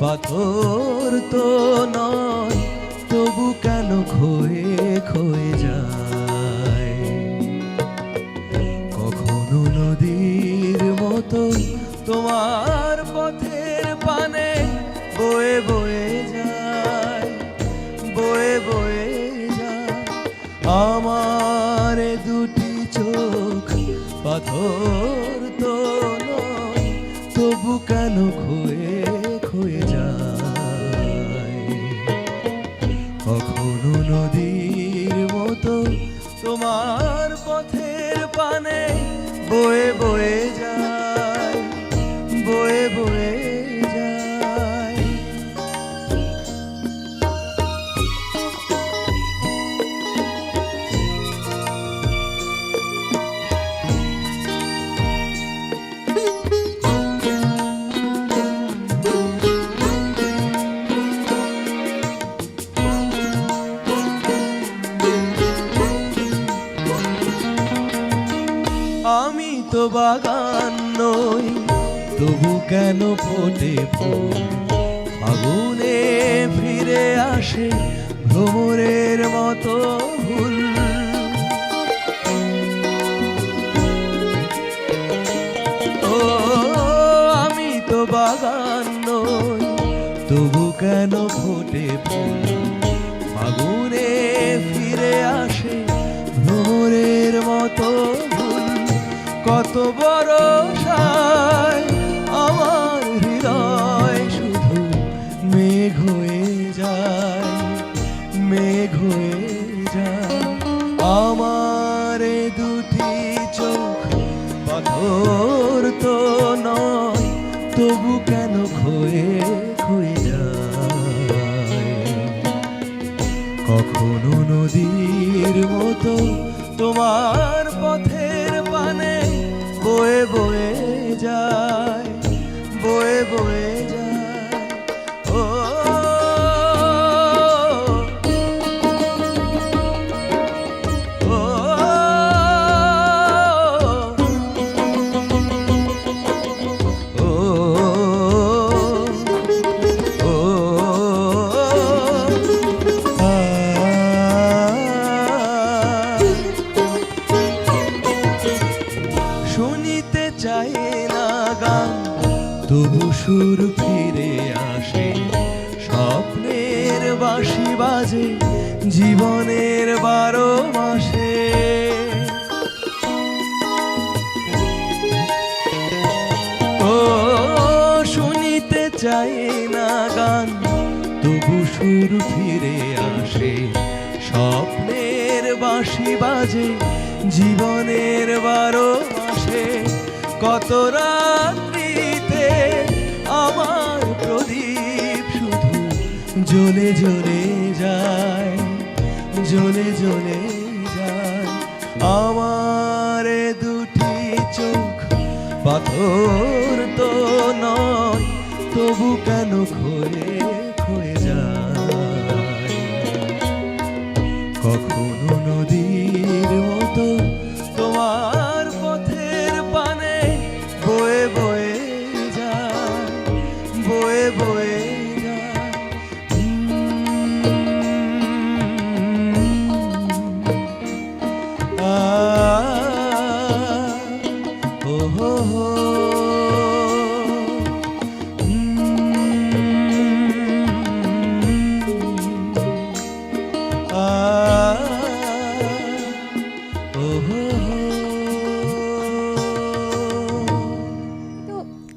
পাথর তো নয়, তবু কেন ক্ষয়ে ক্ষয়ে যায়? কখনো নদীর মতো তোমার পথের পানে বয়ে বয়ে যায়, বয়ে বয়ে যায়। আমার দুটি চোখ পাথর তো নয়, তবু কেন ক্ষয়ে বয়ে যায়। আমি তো বাগান নই তবু কেন ফোটে ফাগুনে ফিরে আসে ভ্রমরের মতো ভুল ও, আমি তো বাগান নই, তবু কেন ফোটে ফুল? ফাগুনে ফিরে আসে ভোরের মতো ভুল কত বড় তবু কেন খয়ে খয়ে যায়? কখনো নদীর মতো তোমার চাই না গান। তবু সুর ফিরে আসে, স্বপ্নের বাঁশি বাজে, জীবনের বারো মাসে। ও, শুনিতে চাই না গান, তবু সুর ফিরে আসে, স্বপ্নের বাঁশি বাজে, জীবনের বারো মাসে। কত রাত্রিতে আমার প্রদীপ শুধু জ্বলে জ্বলে যায়, জ্বলে জ্বলে যায়। আমার দুটি চোখ পাথর তো নয়, তবু কেন ক্ষয়ে Ah